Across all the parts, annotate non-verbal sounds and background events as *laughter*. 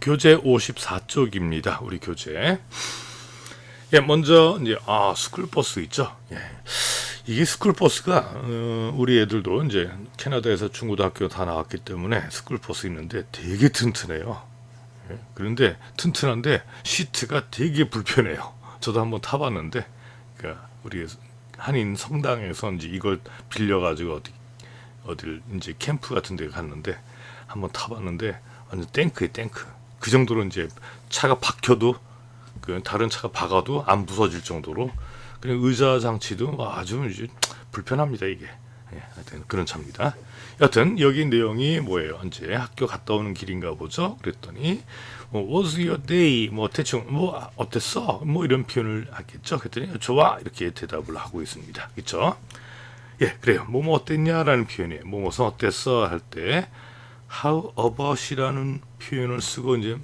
교재 54쪽입니다. 우리 교재. 예, 먼저 이제 아 스쿨버스 있죠. 예. 이게 스쿨버스가 어, 우리 애들도 이제 캐나다에서 중고등학교 다 나왔기 때문에 스쿨버스 있는데 되게 튼튼해요. 예. 그런데 튼튼한데 시트가 되게 불편해요. 저도 한번 타봤는데, 그러니까 우리 한인 성당에서 이제 이걸 빌려가지고 어디 어딜 이제 캠프 같은 데 갔는데 한번 타봤는데 완전 탱크에 탱크. 그 정도로 이제 차가 박혀도 그 다른 차가 박아도 안 부서질 정도로 그냥 의자 장치도 아주 이제 불편합니다 이게. 예, 하여튼 그런 차입니다. 여튼 여기 내용이 뭐예요? 이제 학교 갔다 오는 길인가 보죠. 그랬더니 뭐, was your day? 뭐 대충 뭐 어땠어? 뭐 이런 표현을 하겠죠. 그랬더니 좋아 이렇게 대답을 하고 있습니다. 그렇죠? 예, 그래요. 뭐뭐 어땠냐라는 표현이에요. 뭐뭐선 어땠어 할 때 how about이라는 표현을 쓰고 이제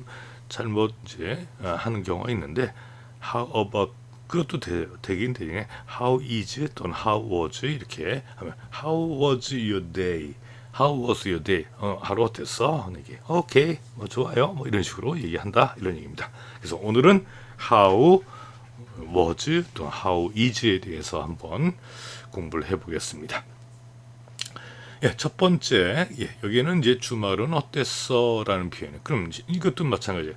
잘못 이제 아, 하는 경우가 있는데 how about 그것도 되, 되긴 되네. How is 또는 How was 이렇게 하면 How was your day? How was your day? 어, 하루 어땠어? 이게 오케이, 뭐 좋아요, 뭐 이런 식으로 얘기한다 이런 얘기입니다. 그래서 오늘은 How was 또 How is에 대해서 한번 공부를 해보겠습니다. 예, 첫 번째, 예, 여기는 이제 주말은 어땠어 라는 표현. 그럼 이제 이것도 마찬가지예요.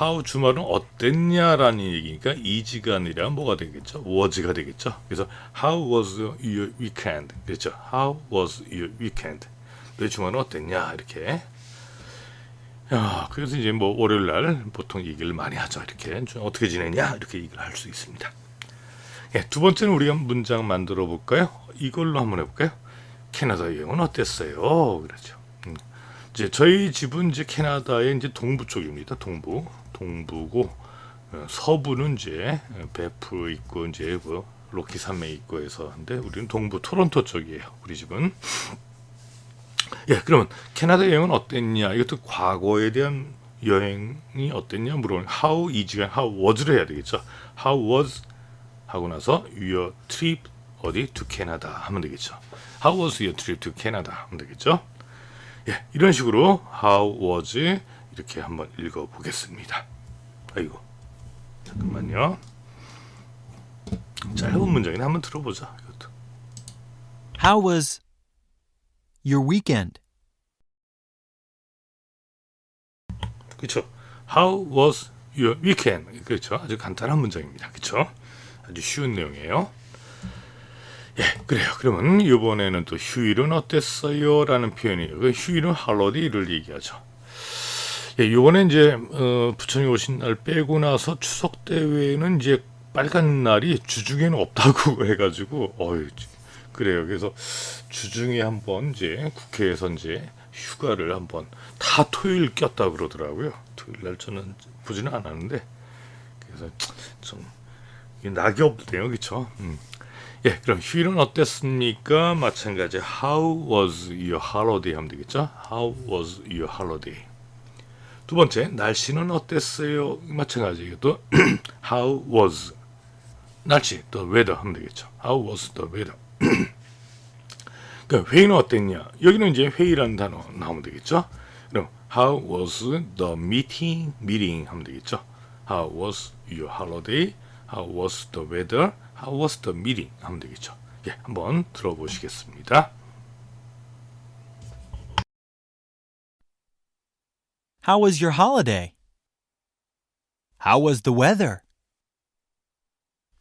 how 주말은 어땠냐라는 얘기니까 is가 아니라 뭐가 되겠죠? was가 되겠죠. 그래서 how was your weekend? 그렇죠. how was your weekend? 내 주말은 어땠냐? 이렇게. 야, 그래서 이제 뭐 월요일 날 보통 얘기를 많이 하죠. 이렇게 좀 어떻게 지내냐? 이렇게 얘기를 할 수 있습니다. 예, 두 번째는 우리가 문장 만들어 볼까요? 이걸로 한번 해볼까요? 캐나다 여행은 어땠어요? 그렇죠. 음. 이제 저희 집은 이제 캐나다의 이제 동부 쪽입니다. 동부, 동부고 어, 서부는 이제 베프 있고 이제 그 로키 산맥 있고 해서 한데 우리는 동부 토론토 쪽이에요. 우리 집은. 예, 그러면 캐나다 여행은 어땠냐? 이것도 과거에 대한 여행이 어땠냐 물어보는 how is가 how was를 해야 되겠죠. how was 하고 나서 your trip 어디 to Canada 하면 되겠죠. How was your trip to Canada 하면 되겠죠. 예, 이런 식으로 how was 이렇게 한번 읽어 보겠습니다. 아이고. 잠깐만요. 짧은 문장이나 한번 들어보자. 이것도. How was your weekend? 그렇죠. How was your weekend? 그렇죠. 아주 간단한 문장입니다. 그렇죠. 아주 쉬운 내용이에요. 예, 그래요. 그러면 이번에는 또 휴일은 어땠어요? 라는 표현이에요. 그 휴일은 할로디를 얘기하죠. 예, 이번에 이제 어, 부처님 오신 날 빼고 나서 추석 때 외에는 이제 빨간 날이 주중에는 없다고 *laughs* 해가지고 어유 그래요. 그래서 주중에 한번 이제 국회에서 이제 휴가를 한번 다 토요일 꼈다 그러더라고요. 토요일 날 저는 보지는 않았는데 그래서 좀 이게 낙이 없대요, 그렇죠? 음. 예, 그럼 휴일은 어땠습니까? 마찬가지 How was your holiday 하면 되겠죠? How was your holiday? 두 번째 날씨는 어땠어요? 마찬가지 이것도 How was 날씨 the weather 하면 되겠죠? How was the weather? 그 회의는 어땠냐? 여기는 이제 회의라는 단어 나오면 되겠죠? 그럼 How was the meeting? meeting 하면 되겠죠? How was your holiday? How was the weather? How was the meeting? 하면 되겠죠. 예, 한번 들어보시겠습니다. How was your holiday? How was the weather?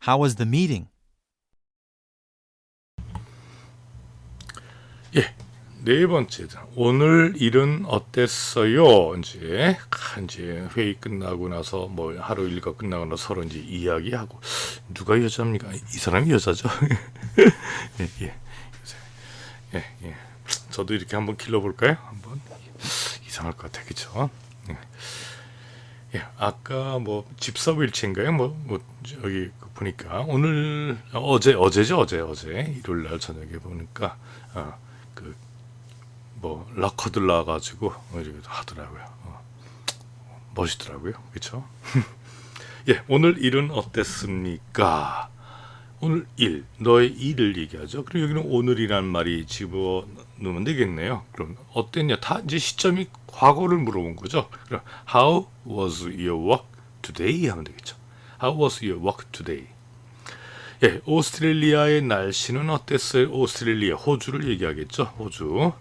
How was the meeting? 네 번째 오늘 일은 어땠어요? 이제 이제 회의 끝나고 나서 뭐 하루 일과 끝나고 나서 서로 이제 이야기하고 누가 여자입니까? 이 사람이 여자죠. *laughs* 예, 예, 예, 예. 저도 이렇게 한번 길러볼까요? 한번 이상할 것 같아, 그렇죠? 예. 예, 아까 뭐 집사일체인가요? 뭐, 뭐 저기 보니까 오늘 어제 어제죠 어제 어제 일요일 날 저녁에 보니까 어, 그 뭐 락커들 나와가지고 이렇게 하더라고요. 어, 멋있더라고요, 그렇죠? *laughs* 예, 오늘 일은 어땠습니까? 오늘 일, 너의 일을 얘기하죠. 그리고 여기는 오늘이란 말이 집어 넣으면 되겠네요. 그럼 어땠냐? 다 이제 시점이 과거를 물어본 거죠. 그럼 How was your work today? 하면 되겠죠. How was your work today? 예, 오스트레일리아의 날씨는 어땠어요? 오스트레일리아, 호주를 얘기하겠죠. 호주.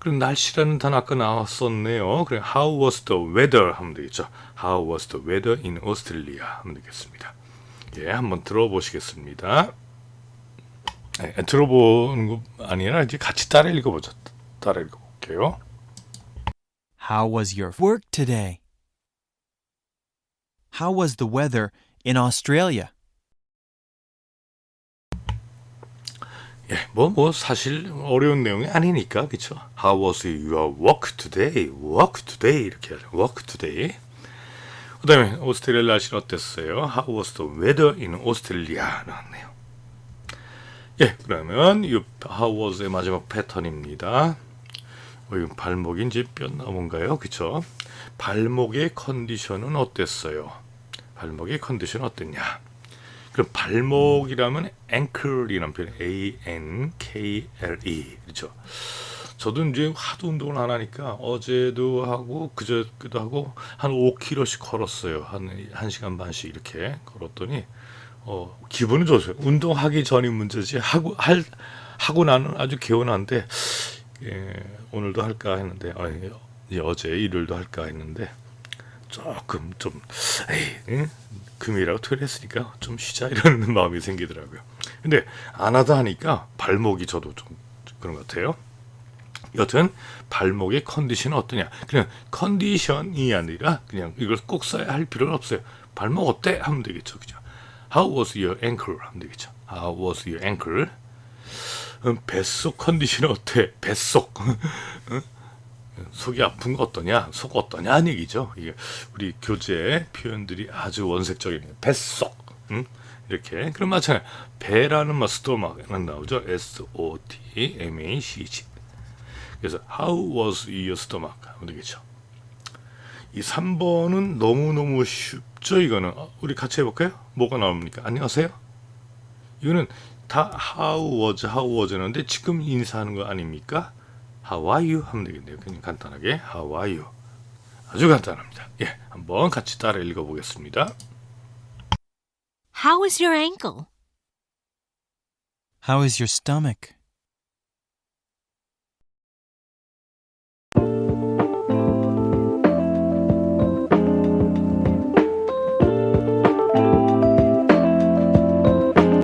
그럼 날씨라는 단어 아까 나왔었네요. 그래, How was the weather? 하면 되겠죠. How was the weather in Australia? 하면 되겠습니다. 예, 한번 들어보시겠습니다. 예, 들어보는 거 아니라 이제 같이 따라 읽어보죠. 따라 읽어볼게요. How was your work today? How was the weather in Australia? 예, 뭐, 뭐, 사실 어려운 내용이 아니니까, 그쵸? How was your work today? Work today. 이렇게 하죠. Work today. 그 다음에, 오스트레일리아 날씨 어땠어요? How was the weather in Australia? 나왔네요. 예, 그러면, 이 How was의 마지막 패턴입니다. 어, 이건 발목인지 뼈나무인가요? 그쵸? 발목의 컨디션은 어땠어요? 발목의 컨디션 어땠냐? 그럼 발목이라면 ankle이라는 표현 A N K L E 그렇죠. 저도 이제 하도 운동을 안 하니까 어제도 하고 그저께도 하고 한 5km씩 걸었어요. 한 1시간 반씩 이렇게 걸었더니 어 기분은 좋았어요. 운동하기 전이 문제지 하고 할 하고 나는 아주 개운한데 예, 오늘도 할까 했는데 아니, 어제 일요일도 할까 했는데 조금 좀 에이 응? 금요일하고 토요일 했으니까 좀 쉬자 이러는 *laughs* 마음이 생기더라고요. 근데 안 하다 하니까 발목이 저도 좀 그런 것 같아요. 여튼 발목의 컨디션은 어떠냐? 그냥 컨디션이 아니라 그냥 이걸 꼭 써야 할 필요는 없어요. 발목 어때? 하면 되겠죠, 그죠? How was your ankle? 하면 되겠죠. How was your ankle? 음, 뱃속 컨디션은 어때? 뱃속. *laughs* 응? 속이 아픈 거 어떠냐, 속 어떠냐 하는 얘기죠. 이게 우리 교재 표현들이 아주 원색적이네요. 뱃속, 음? 이렇게. 그럼 마찬가지 배라는 말 스토막은 나오죠. S O T M A C G. 그래서 How was your stomach? 하면 되겠죠. 이 3번은 너무너무 쉽죠, 이거는. 어, 우리 같이 해볼까요? 뭐가 나옵니까? 안녕하세요? 이거는 다 how was, how was였는데 지금 인사하는 거 아닙니까? How are you? 하면 되겠네요. 그냥 간단하게 How are you? 아주 간단합니다. 예, 한번 같이 따라 읽어보겠습니다. How is your ankle? How is your stomach?